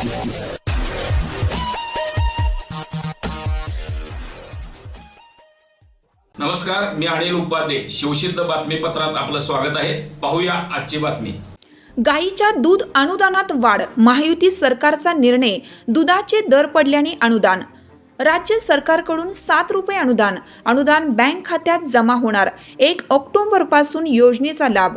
नमस्कार मी अनिल उपाध्ये. शिवसिद्ध बातमीपत्रात आपलं स्वागत आहे. पाहूया आजची बातमी. गायीच्या दूध अनुदानात वाढ महायुती सरकारचा निर्णय दुधाचे दर पडल्याने अनुदान. राज्य सरकारकडून सात रुपये अनुदान अनुदान बँक खात्यात जमा होणार. एक ऑक्टोबरपासून योजनेचा लाभ.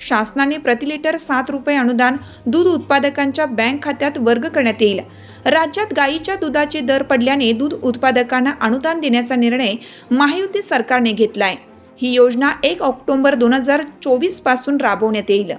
शासनाने प्रति लिटर सात रुपये अनुदान दूध उत्पादकांच्या बँक खात्यात वर्ग करण्यात येईल. राज्यात गायीच्या दुधाचे दर पडल्याने दूध उत्पादकांना अनुदान देण्याचा निर्णय महायुती सरकारने घेतला आहे ही योजना एक ऑक्टोबर दोन हजार चोवीसपासून राबवण्यात येईल.